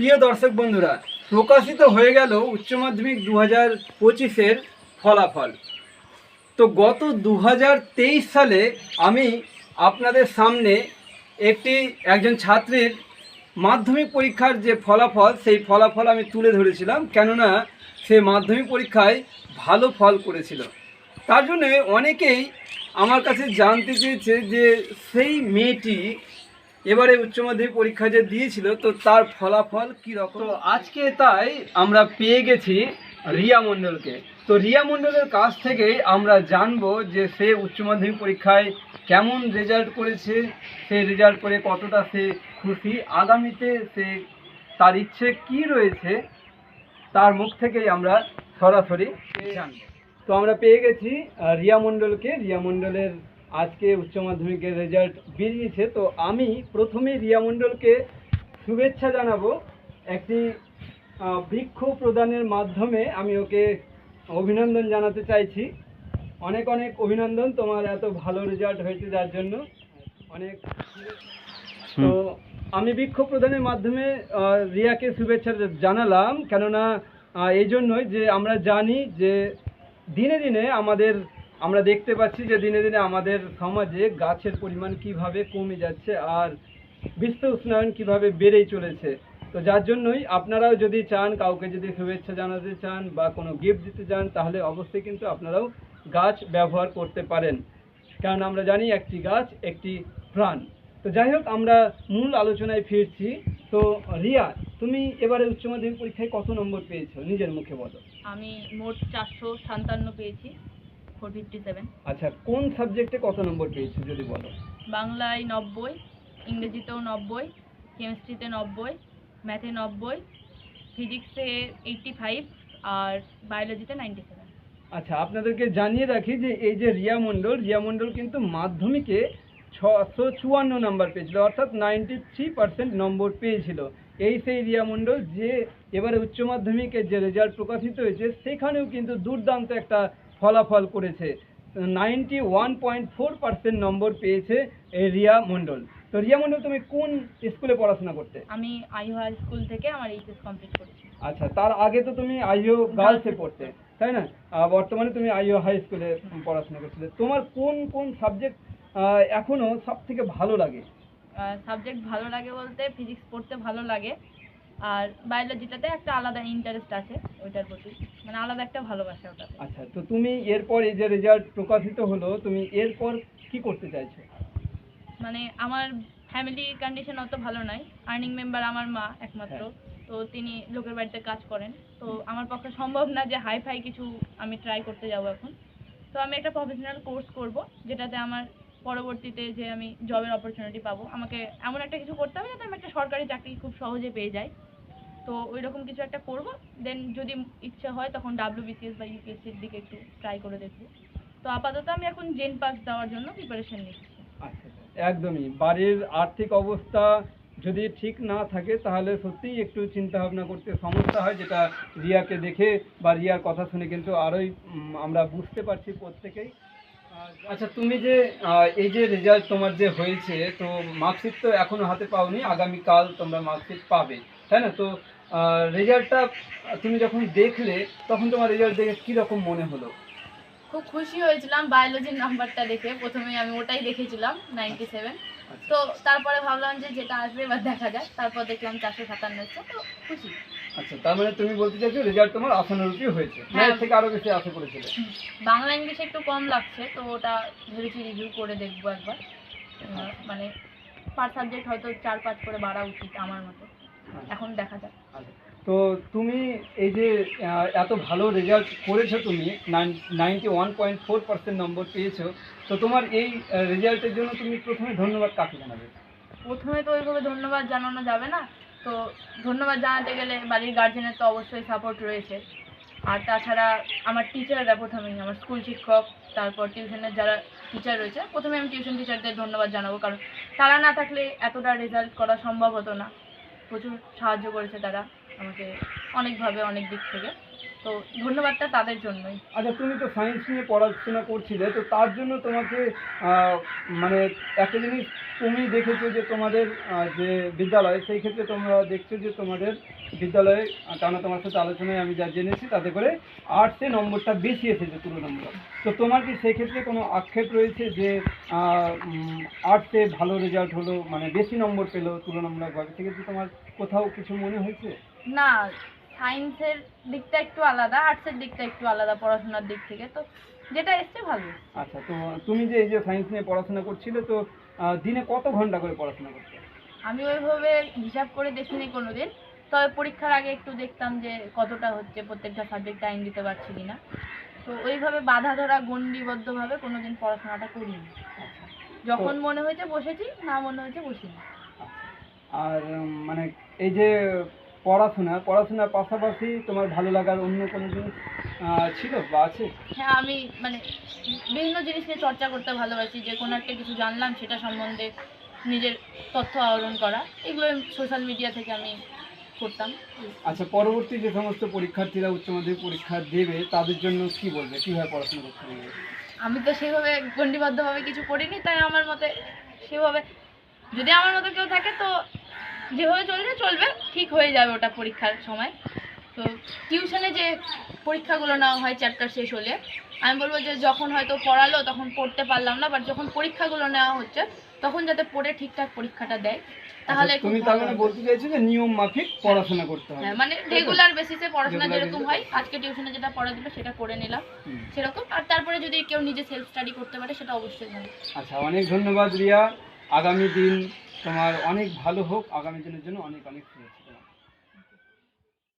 প্রিয় দর্শক বন্ধুরা, প্রকাশিত হয়ে গেল উচ্চ মাধ্যমিক দু হাজার পঁচিশের ফলাফল। তো গত দু হাজার তেইশ সালে আমি আপনাদের সামনে একটি একজন ছাত্রীর মাধ্যমিক পরীক্ষার যে ফলাফল, সেই ফলাফল আমি তুলে ধরেছিলাম, কেননা সে মাধ্যমিক পরীক্ষায় ভালো ফল করেছিল। তার জন্যে অনেকেই আমার কাছে জানতে চেয়েছে যে সেই মেয়েটি এবারে উচ্চ মাধ্যমিক পরীক্ষা যে দিয়েছিল, তো তার ফলাফল কী রকম? আজকে তাই আমরা পেয়ে গেছি রিয়া মণ্ডলকে। তো রিয়া মণ্ডলের কাছ থেকে আমরা জানব যে সে উচ্চ মাধ্যমিক পরীক্ষায় কেমন রেজাল্ট করেছে, সে রেজাল্ট করে কতটা সে খুশি, আগামীতে সে তার ইচ্ছে কি রয়েছে, তার মুখ থেকেই আমরা সরাসরি জানব। তো আমরা পেয়ে গেছি রিয়া মণ্ডলকে। রিয়া মণ্ডলের আজকে উচ্চ মাধ্যমিকের রেজাল্ট বেরিয়েছে। তো আমি প্রথমে রিয়া মণ্ডলকে শুভেচ্ছা জানাব। একটি বৃক্ষ প্রদানের মাধ্যমে আমি ওকে অভিনন্দন জানাতে চাইছি। অনেক অনেক অভিনন্দন তোমার এত ভালো রেজাল্ট হয়েছে যার জন্য। অনেক তো আমি বৃক্ষ প্রদানের মাধ্যমে রিয়াকে শুভেচ্ছা জানালাম। কেননা এই জন্যই যে আমরা জানি যে দিনে দিনে আমাদের আমরা দেখতে পাচ্ছি যে দিনে দিনে আমাদের সমাজে গাছের পরিমাণ কীভাবে কমে যাচ্ছে আর বিশ্ব উষ্ণায়ন কীভাবে বেড়েই চলেছে। তো যার জন্যই আপনারাও যদি চান, কাউকে যদি শুভেচ্ছা জানাতে চান বা কোনো গিফট দিতে চান, তাহলে অবশ্যই কিন্তু আপনারাও গাছ ব্যবহার করতে পারেন। কারণ আমরা জানি একটি গাছ একটি প্রাণ। তো যাই হোক, আমরা মূল আলোচনায় ফিরছি। তো রিয়া, তুমি এবারে উচ্চ মাধ্যমিক পরীক্ষায় কত নম্বর পেয়েছ? নিজের মুখে বলো। আমি মোট চারশো সাতান্ন পেয়েছি। Four fifty seven. আচ্ছা কোন সাবজেক্টে কত নম্বর পেয়েছ যদি বলো? বাংলায় নব্বই ইংরেজিতেও নব্বই কেমিস্ট্রিতে নব্বই ম্যাথে নব্বই ফিজিক্সে এইটটি ফাইভ আর বায়োলজিতে নাইনটি সেভেন। আচ্ছা আপনাদেরকে জানিয়ে রাখি যে এই যে রিয়া মণ্ডল রিয়া মণ্ডল কিন্তু মাধ্যমিকে ছশো চুয়ান্ন নাম্বার পেয়েছিল অর্থাৎ নাইনটি থ্রি পার্সেন্ট নম্বর পেয়েছিল। এই সেই রিয়া মণ্ডল যে এবারে উচ্চ মাধ্যমিকের যে রেজাল্ট প্রকাশিত হয়েছে সেখানেও কিন্তু দুর্দান্ত একটা ফলাফল করেছে। Ninety one point four percent নম্বর পেয়েছে রিয়া মণ্ডল। তো রিয়া মণ্ডল তুমি কোন স্কুলে পড়াশোনা করতে? আমি আইহো হাই স্কুল থেকে আমার এইচএস কমপ্লিট করেছি। আচ্ছা তার আগে তো তুমি আইও গার্লসে পড়তে তাই না? বর্তমানে তুমি আইও হাই স্কুলে পড়াশোনা করছিলে। তোমার কোন কোন সাবজেক্ট এখনও সব থেকে ভালো লাগে? সাবজেক্ট ভালো লাগে বলতে ফিজিক্স পড়তে ভালো লাগে। আর বায়োলজিটাতে একটা আলাদা ইন্টারেস্ট আছে ওইটার প্রতি। মানে আলাদা একটা ভালোবাসা ওটাতে। আচ্ছা তো তুমি এরপর এই যে রেজাল্ট প্রকাশিত হলো তুমি এরপর কি করতে চাইছো? মানে আমার ফ্যামিলি কন্ডিশন অত ভালো নয় আর্নিং মেম্বার আমার মা একমাত্র। তো তিনি লোকের বাড়িতে কাজ করেন। তো আমার পক্ষে সম্ভব না যে হাই ফাই কিছু আমি ট্রাই করতে যাব এখন। তো আমি একটা প্রফেশনাল কোর্স করব যেটাতে আমার পরবর্তীতে যে আমি জবের অপরচুনিটি পাবো। আমাকে এমন একটা কিছু করতে হবে যাতে আমি একটা সরকারি চাকরি খুব সহজে পেয়ে যাই। তো ওই রকম কিছু একটা করব দেন যদি ইচ্ছা হয় তখন ডাব্লিউবিসিএস বা ইউপিএসসির দিকে একটু ট্রাই করে দেখব। তো আপাতত আমি এখন জেন পাস দেওয়ার জন্য প্রিপারেশন নিচ্ছি। আচ্ছা একদমই। বাড়ির আর্থিক অবস্থা যদি ঠিক না থাকে তাহলে সত্যিই একটু চিন্তা ভাবনা করতে সমস্যা হয় যেটা রিয়াকে দেখে বা রিয়ার কথা শুনে কিন্তু আরোই আমরা বুঝতে পারছি প্রত্যেকেই। আচ্ছা তুমি যে এই যে রেজাল্ট তোমার যে হয়েছে তো মার্কশিট তো এখনও হাতে পাওনি আগামীকাল তোমরা মার্কশিট পাবে। তাই না? তো রেজাল্টটা তুমি যখন দেখলে তখন তোমার রেজাল্ট দেখে কীরকম মনে হলো? খুব খুশি হয়েছিলাম বায়োলজির নাম্বারটা দেখে। প্রথমে আমি ওটাই দেখেছিলাম নাইনটি সেভেন আচ্ছা। তো তারপরে ভাবলাম যে যেটা আসবে এবার দেখা যাক। তারপর দেখলাম চারশো সাতান্ন হচ্ছে তো খুশি। আচ্ছা তার মানে তুমি বলতে চাইছো রেজাল্ট তোমার আশানুরূপই হয়েছে। হ্যাঁ। থেকে আরও বেশি আশা করেছিলে। বাংলা ইংলিশে একটু কম লাগছে তো ওটা ভেবেছি রিভিউ করে দেখব একবার। মানে পার সাবজেক্ট হয়তো চার পাঁচ করে বাড়া উচিত আমার মতো। এখন দেখা যাক। তো তুমি এই যে এত ভালো রেজাল্ট করেছ তুমি ninety one point four percent নম্বর পেয়েছ তো তোমার এই রেজাল্টের জন্য তুমি প্রথমে ধন্যবাদ কাকে জানাবে? প্রথমে তো ওইভাবে ধন্যবাদ জানানো যাবে না তো ধন্যবাদ জানাতে গেলে বাড়ির গার্জেনের তো অবশ্যই সাপোর্ট রয়েছে। আর তাছাড়া আমার টিচাররা প্রথমেই আমার স্কুল শিক্ষক তারপর টিউশনের যারা টিচার রয়েছে প্রথমে আমি টিউশন টিচারদের ধন্যবাদ জানাব কারণ তারা না থাকলে এতটা রেজাল্ট করা সম্ভব হতো না। প্রচুর সাহায্য করেছে তারা আমাকে অনেকভাবে অনেক দিক থেকে। তো ধন্যবাদটা তাদের জন্যই। আচ্ছা তুমি তো সায়েন্স নিয়ে পড়াশোনা করছিলে তো তার জন্য তোমাকে মানে একটা জিনিস তুমি দেখেছ যে তোমাদের যে বিদ্যালয় সেই ক্ষেত্রে তোমরা দেখছ যে তোমাদের বিদ্যালয়ে কেন তোমার সাথে আলোচনায় আমি যা জেনেছি তাতে করে আর্টসে নম্বরটা বেশি এসেছে তুলনামূলক। তো তোমার কি সেক্ষেত্রে কোনো আক্ষেপ রয়েছে যে আর্টসে ভালো রেজাল্ট হলো মানে বেশি নম্বর পেল তুলনামূলকভাবে? সেক্ষেত্রে তোমার কোথাও কিছু মনে হয়েছে? না সায়েন্সের দিকটা একটু আলাদা আর্টসের দিকটা একটু আলাদা পড়াশোনার দিক থেকে। তো যেটা এসছে ভালো আচ্ছা তো তুমি যে এই যে সায়েন্স নিয়ে পড়াশোনা করছিলে তো দিনে কত ঘণ্টা করে পড়াশোনা করতে আমি ওইভাবে হিসাব করে দেখিনি কোনোদিন। তবে পরীক্ষার আগে একটু দেখতাম যে কতটা হচ্ছে প্রত্যেকটা সাবজেক্ট টাইম দিতে পারছি কিনা। তো ওইভাবে বাধা ধরা গণ্ডিবদ্ধভাবে কোনোদিন পড়াশোনাটা করিনি। যখন মনে হয়েছে বসেছি না মনে হয়েছে বসিনি। আর মানে এই যে পড়াশোনা পড়াশোনার পাশাপাশি তোমার ভালো লাগার অন্য কোনো জিনিস ছিল বা আছে? হ্যাঁ আমি মানে বিভিন্ন জিনিস নিয়ে চর্চা করতে ভালোবাসি যে কোনো একটা কিছু জানলাম সেটা সম্বন্ধে নিজের তথ্য আহরণ করা এগুলো সোশ্যাল মিডিয়া থেকে আমি করতাম। আচ্ছা পরবর্তী যে সমস্ত পরীক্ষার্থীরা উচ্চ মাধ্যমিক পরীক্ষা দেবে তাদের জন্য কি বলবে? কীভাবে পড়াশোনা করতে হবে? আমি তো সেভাবে গণ্ডিবদ্ধভাবে কিছু করিনি তাই আমার মতে সেভাবে যদি আমার মতো কেউ থাকে তো যেভাবে চলছে চলবে। ঠিক হয়ে যাবে ওটা পরীক্ষার সময়। তো টিউশনে যে পরীক্ষাগুলো নেওয়া হয় চ্যাপ্টার শেষ হলে আমি বলব যে যখন হয়তো পড়ালো তখন পড়তে পারলাম না বাট যখন পরীক্ষাগুলো নেওয়া হচ্ছে তখন যাতে পড়ে ঠিকঠাক পরীক্ষাটা দেয়। তাহলে আচ্ছা, তুমি তার মানে বলতে চাইছো যে নিয়ম মাফিক পড়াশোনা করতে হবে। হ্যাঁ মানে রেগুলার বেসিসে পড়াশোনা যেরকম হয় আজকে টিউশনে যেটা পড়া দিবে সেটা করে নিলাম সেরকম। আর তারপরে যদি কেউ নিজে সেলফ স্টাডি করতে পারে সেটা অবশ্যই ভালো আচ্ছা অনেক ধন্যবাদ রিয়া। আগামী দিন তোমার অনেক ভালো হোক আগামী দিনের জন্য অনেক অনেক শুভেচ্ছা।